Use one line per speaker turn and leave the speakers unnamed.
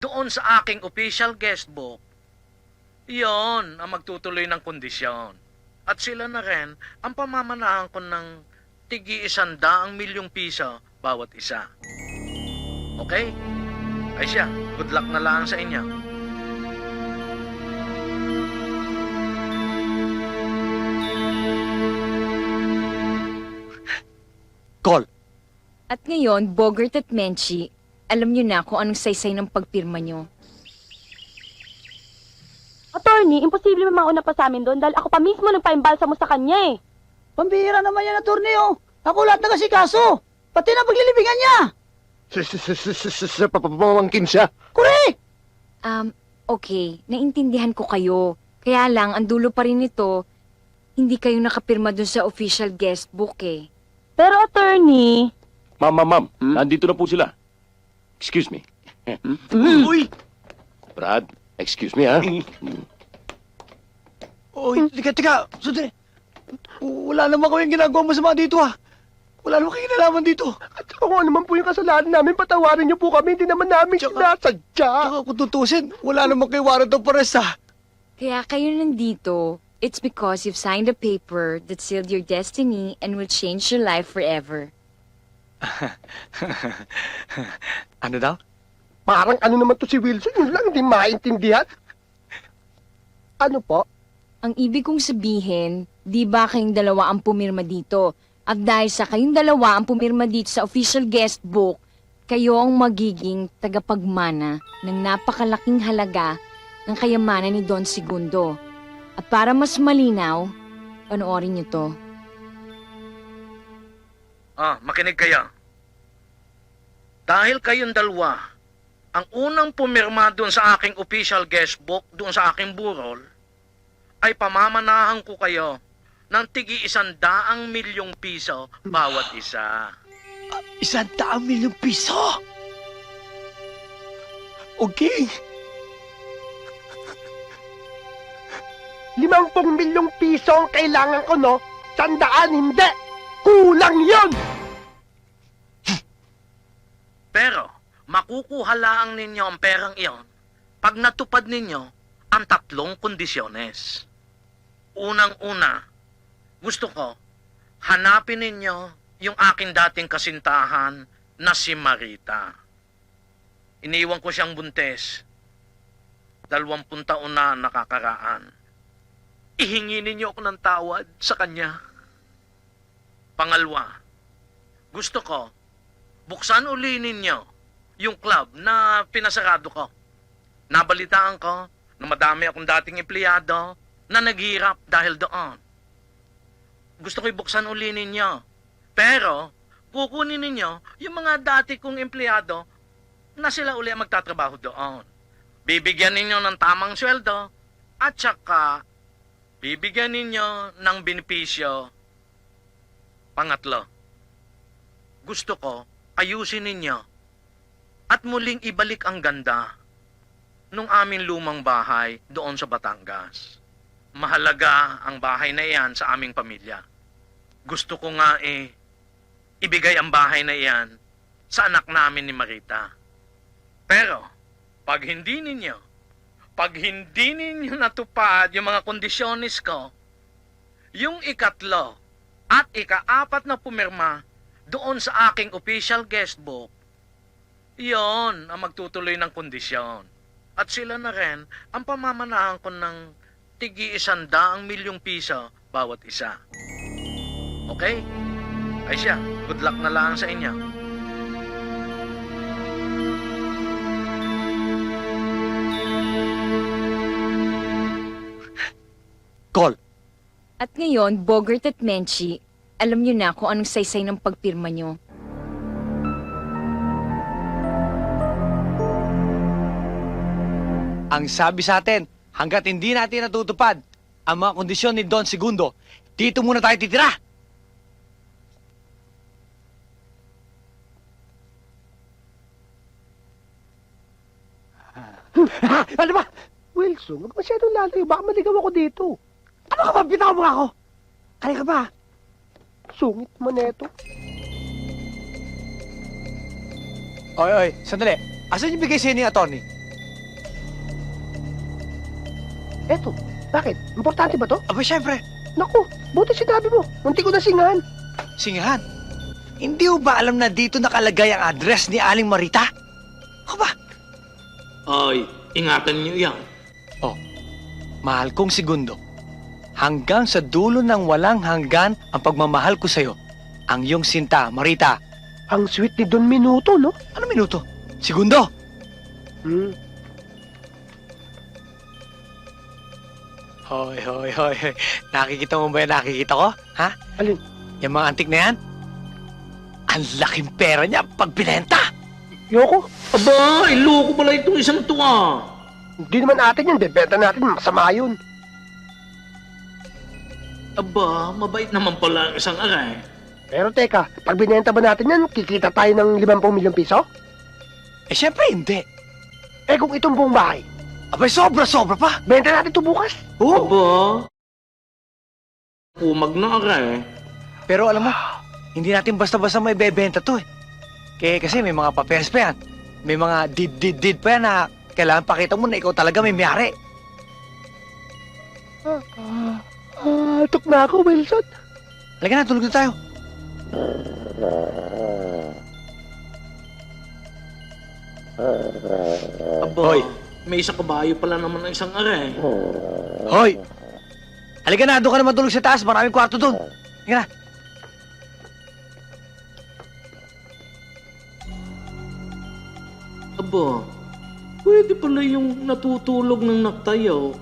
doon sa aking official guest book, iyon ang magtutuloy ng kondisyon. At sila na rin ang pamamanahan ko ng tigi isandaang milyong piso bawat isa. Okay? Ay siya, good luck na lang sa inyo.
Call.
At ngayon, Bogart at Menchie, alam niyo na kung anong saysay ng pagpirma niyo.
Attorney, imposible mauna pa sa amin doon dahil ako pa mismo nagpaimbalsa mo sa kanya eh.
Pambihira naman yan, attorney, oh. Ako lahat nagasikaso. Pati na paglilibingan niya.
Sa pamangkin siya.
Correct!
Um, okay, naintindihan ko kayo. Kaya lang, ang dulo pa rin nito, hindi kayo nakapirma dun sa official guest book eh.
Pero attorney,
Ma'am, ma'am, ma'am. Nandito na po sila. Excuse me.
Uy!
Brad, excuse me, ha?
Uy, tika, tika. Sandali. Wala naman ko yung ginagawa mo sa mga dito, ha. Wala naman kayo kinalaman dito. At saka kung ano man po yung kasalanan namin, patawarin niyo po kami. Hindi naman namin sinasadya. Tsaka kung tutusin, wala naman kayo warrant of arrest, ha.
Kaya kayo nandito, it's because you've signed a paper that sealed your destiny and will change your life forever.
ano daw? Parang ano naman to si Wilson, yun lang hindi maintindihan. Ano po?
Ang ibig kong sabihin, di ba kayong dalawa ang pumirma dito? At dahil sa kayong dalawa ang pumirma dito sa official guest book, kayo ang magiging tagapagmana ng napakalaking halaga ng kayamanan ni Don Segundo. At para mas malinaw, panoorin niyo to.
Ah, makinig kayo. Dahil kayong dalawa, ang unang pumirma doon sa aking official guest book, doon sa aking burol, ay pamamanahan ko kayo ng tigi isandaang milyong piso bawat isa.
Isang daang milyong piso! Okay. Limampung milyong piso ang kailangan ko, no? Sandaan, hindi! Kulang yon!
Pero, makukuha lang ninyo ang perang iyon pag natupad ninyo ang tatlong kondisyones. Unang-una, gusto ko, hanapin ninyo yung aking dating kasintahan na si Marita. Iniwan ko siyang buntes. Dalawampung taon na nakakaraan. Ihingi ninyo ako ng tawad sa kanya. Pangalwa, gusto ko, buksan uli ninyo yung club na pinasarado ko. Nabalitaan ko na madami akong dating empleyado na naghirap dahil doon. Gusto ko ibuksan uli ninyo. Pero, kukunin ninyo yung mga dati kong empleyado na sila uli ang magtatrabaho doon. Bibigyan ninyo ng tamang sweldo at saka bibigyan ninyo ng benepisyo. Pangatlo, gusto ko ayusin ninyo at muling ibalik ang ganda nung aming lumang bahay doon sa Batangas. Mahalaga ang bahay na iyan sa aming pamilya. Gusto ko nga eh, ibigay ang bahay na iyan sa anak namin ni Marita. Pero, pag hindi ninyo, pag hindi ninyo natupad yung mga kondisyonis ko, yung ikatlo at ikaapat na pumirma doon sa aking official guest book, iyon ang magtutuloy ng kondisyon. At sila na rin ang pamamanahan ko ng tigi isandaang milyong piso bawat isa. Okay? Ay siya, good luck na lang sa inyo.
Call.
At ngayon, Bogart at Menchie, alam niyo na kung anong saysay ng pagpirma niyo.
Ang sabi sa atin, hanggat hindi natin natutupad ang mga kondisyon ni Don Segundo, dito muna tayo titira. ano ba? Wilson, huwag masyadong lalayo. Baka maligaw ako dito. Ano ka ba? Bitaw mo nga ako. Kaya ka ba? Sungit mo neto. Oy, oy, sandali. Asan yung bigay sa'yo ni attorney? Eto, bakit? Importante ba to?
Aba, syempre.
Naku, buti sinabi mo. Munti ko na singahan.
Singahan? Hindi ho ba alam na dito nakalagay ang address ni Aling Marita? Ako ba?
Ay, ingatan niyo yan.
Oh, mahal kong segundo. Hanggang sa dulo ng walang hanggan ang pagmamahal ko sa'yo. Ang iyong sinta, Marita.
Ang sweet ni Don Minuto, no?
Ano minuto? Segundo!
Hmm.
Hoy, hoy, hoy, hoy. Nakikita mo ba yung nakikita ko? Ha?
Alin?
Yung mga antik na yan? Ang laking pera niya pag binenta!
Yoko,
Aba, iloko pala itong isang ah.
hindi naman atin yan. Bebenta natin. Masama yun.
Aba, mabait naman pala ang isang aray.
Pero teka, pag binenta ba natin yan, kikita tayo ng 50 milyong piso?
Eh, syempre hindi.
Eh kung itong buong bahay,
Abay, sobra-sobra pa.
benta natin ito bukas.
Oo.
Aba, kumag na aray.
Pero alam mo, hindi natin basta-basta may bebenta to eh. Kaya kasi may mga papeles pa yan. May mga did-did-did pa yan na kailangan pakita mo na ikaw talaga may mayari.
Ah, ah, tok na ako, Wilson.
Halika na, tulog na tayo.
Aba,
Hoy.
may isa kabayo pala naman ang isang aray.
Hoy! Halika na, doon ka na matulog sa taas. Maraming kwarto doon. Halika na.
Aba, pwede pala yung natutulog ng naktayaw